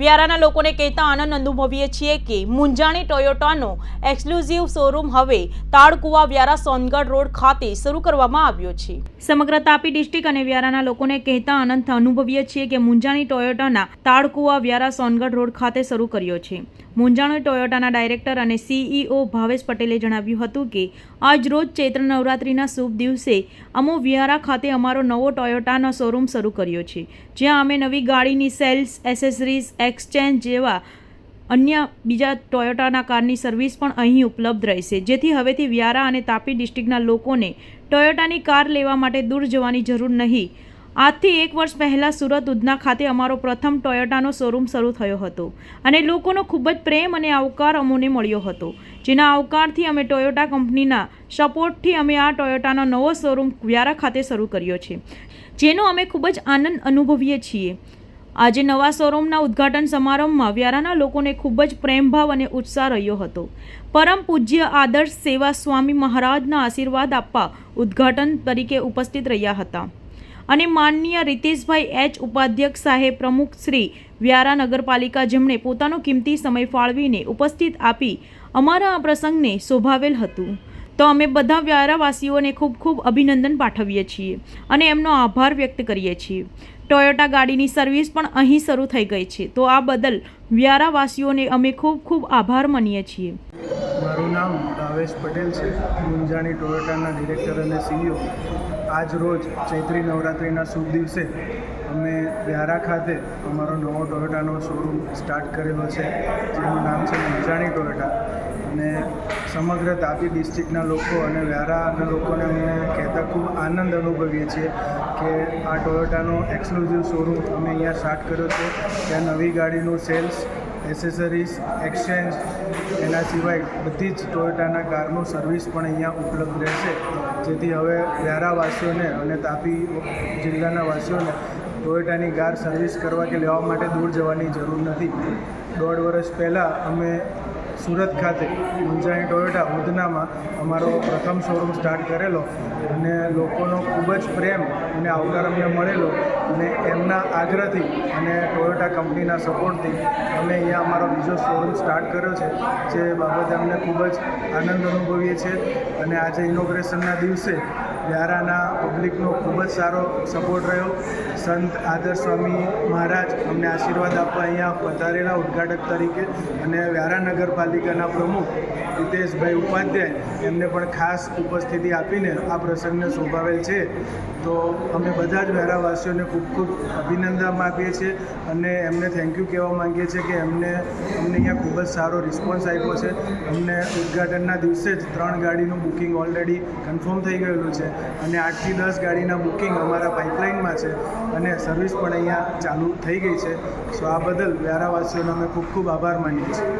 વ્યારાના લોકોને કહેતા આનંદ અનુભવીએ છીએ કે મુંજાણી ટોયોટાનો એક્સક્લુઝિવ શોરૂમ હવે તાળકુવા વ્યારા સોનગઢ રોડ ખાતે શરૂ કરવામાં આવ્યો છે. સમગ્ર તાપી ડિસ્ટ્રિક્ટ અને વ્યારાના લોકોને કહેતા આનંદ અનુભવીએ છીએ કે મુંજાણી ટોયોટાના તાળકુવા વ્યારા સોનગઢ રોડ ખાતે શરૂ કર્યો છે. મુંજાણી ટોયોટાના ડાયરેક્ટર અને સીઈઓ ભાવેશ પટેલે જણાવ્યું હતું કે, આજ રોજ ચૈત્ર નવરાત્રિના શુભ દિવસે અમો વિહારા ખાતે અમારો નવો ટોયોટાનો શોરૂમ શરૂ કર્યો છે. જ્યાં અમે નવી ગાડીની સેલ્સ, એસેસરીઝ એક્સચેન્જ જેવા અન્ય બીજા ટોયોટાના કારની સર્વિસ પણ અહીં ઉપલબ્ધ રહેશે. જેથી હવેથી વ્યારા અને તાપી ડિસ્ટ્રિક્ટના લોકોને ટોયોટાની કાર લેવા માટે દૂર જવાની જરૂર નહીં. આજથી એક વર્ષ પહેલાં સુરત ઉધના ખાતે અમારો પ્રથમ ટોયોટાનો શોરૂમ શરૂ થયો હતો અને લોકોનો ખૂબ જ પ્રેમ અને આવકાર અમોને મળ્યો હતો. જેના આવકારથી અમે ટોયોટા કંપનીના સપોર્ટથી અમે આ ટોયોટાનો નવો શોરૂમ વ્યારા ખાતે શરૂ કર્યો છે, જેનો અમે ખૂબ જ આનંદ અનુભવીએ છીએ. આજે નવા શોરૂમના ઉદ્ઘાટન સમારંભમાં વ્યારાના લોકોને ખૂબ જ પ્રેમભાવ અને ઉત્સાહ રહ્યો હતો. પરમ પૂજ્ય આદર્શ સેવા સ્વામી મહારાજના આશીર્વાદ આપવા ઉદ્ઘાટન તરીકે ઉપસ્થિત રહ્યા હતા. અને માનનીય રીતેશભાઈ એચ ઉપાધ્યક્ષ સાહેબ પ્રમુખ શ્રી વ્યારા નગરપાલિકા જેમણે પોતાનો કિંમતી સમય ફાળવીને ઉપસ્થિત આપી અમારા આ પ્રસંગને શોભાવેલ હતું. તો અમે બધા વ્યારાવાસીઓને ખૂબ ખૂબ અભિનંદન પાઠવીએ છીએ અને એમનો આભાર વ્યક્ત કરીએ છીએ. ટોયોટા ગાડીની સર્વિસ પણ અહીં શરૂ થઈ ગઈ છે. તો આ બદલ વ્યારાવાસીઓને અમે ખૂબ ખૂબ આભાર માનીએ છીએ. મારું નામ ભાવેશ પટેલ છે મુંજાણી ટોયોટાના ડિરેક્ટર અને સીઈઓ આજ રોજ ચૈત્રી નવરાત્રિના શુભ દિવસે અમે વ્યારા ખાતે અમારો નવો ટોયોટાનો શોરૂમ સ્ટાર્ટ કરેલો છે, જેનું નામ છે મુંજાણી ટોયોટા. અને સમગ્ર તાપી ડિસ્ટ્રિક્ટના લોકો અને વ્યારાના લોકોને અમને કહેતા ખૂબ આનંદ અનુભવીએ છીએ કે આ ટોયોટાનો એક્સક્લુઝિવ શોરૂમ અમે અહીંયા સ્ટાર્ટ કર્યો છે. ત્યાં નવી ગાડીનું સેલ્સ એસેસરીઝ, એક્સચેન્જ, એના સિવાય બધી જ ટોયોટાના કારનું સર્વિસ પણ અહીંયા ઉપલબ્ધ રહેશે. જેથી હવે વ્યારાવાસીઓને અને તાપી જિલ્લાના વાસીઓને ટોયોટાની કાર સર્વિસ કરવા કે લેવા માટે દૂર જવાની જરૂર નથી. દોઢ વર્ષ પહેલાં અમે સુરત ખાતે મુંજાણી ટોયોટા ઉધનામાં અમારો પ્રથમ શોરૂમ સ્ટાર્ટ કરેલો અને લોકોનો ખૂબ જ પ્રેમ અને આવકાર અમને મળેલો અને એમના આગ્રહથી અને ટોયોટા કંપનીના સપોર્ટથી અમે અહીંયા અમારો બીજો શોરૂમ સ્ટાર્ટ કર્યો છે, જે બાબતે અમને ખૂબ જ આનંદ અનુભવીએ છીએ અને આજે ઇનોગ્રેશનના દિવસે વ્યારાના પબ્લિકનો ખૂબ જ સારો સપોર્ટ રહ્યો. સંત આદર્શ સ્વામી મહારાજ અમને આશીર્વાદ આપવા અહીંયા પધારેલા ઉદ્ઘાટક તરીકે અને વ્યારા નગરપાલિકાના પ્રમુખ હિતેશભાઈ ઉપાધ્યાય એમને પણ ખાસ ઉપસ્થિતિ આપીને આ પ્રસંગને શોભાવેલ છે. તો અમે બધા જ વેરાવાસીઓને ખૂબ ખૂબ અભિનંદન આપીએ છીએ અને એમને થેન્ક યુ કહેવા માંગીએ છીએ કે એમને, અમને અહીંયા ખૂબ જ સારો રિસ્પોન્સ આપ્યો છે. અમને ઉદ્ઘાટનના દિવસે જ ત્રણ ગાડીનું બુકિંગ ઓલરેડી કન્ફર્મ થઈ ગયેલું છે અને આઠથી દસ ગાડીના બુકિંગ અમારા પાઇપલાઇનમાં છે અને સર્વિસ પણ અહીંયા ચાલુ થઈ ગઈ છે. સો આ બદલ વ્યારાવાસીઓનો અમે ખૂબ ખૂબ આભાર માનીએ છીએ.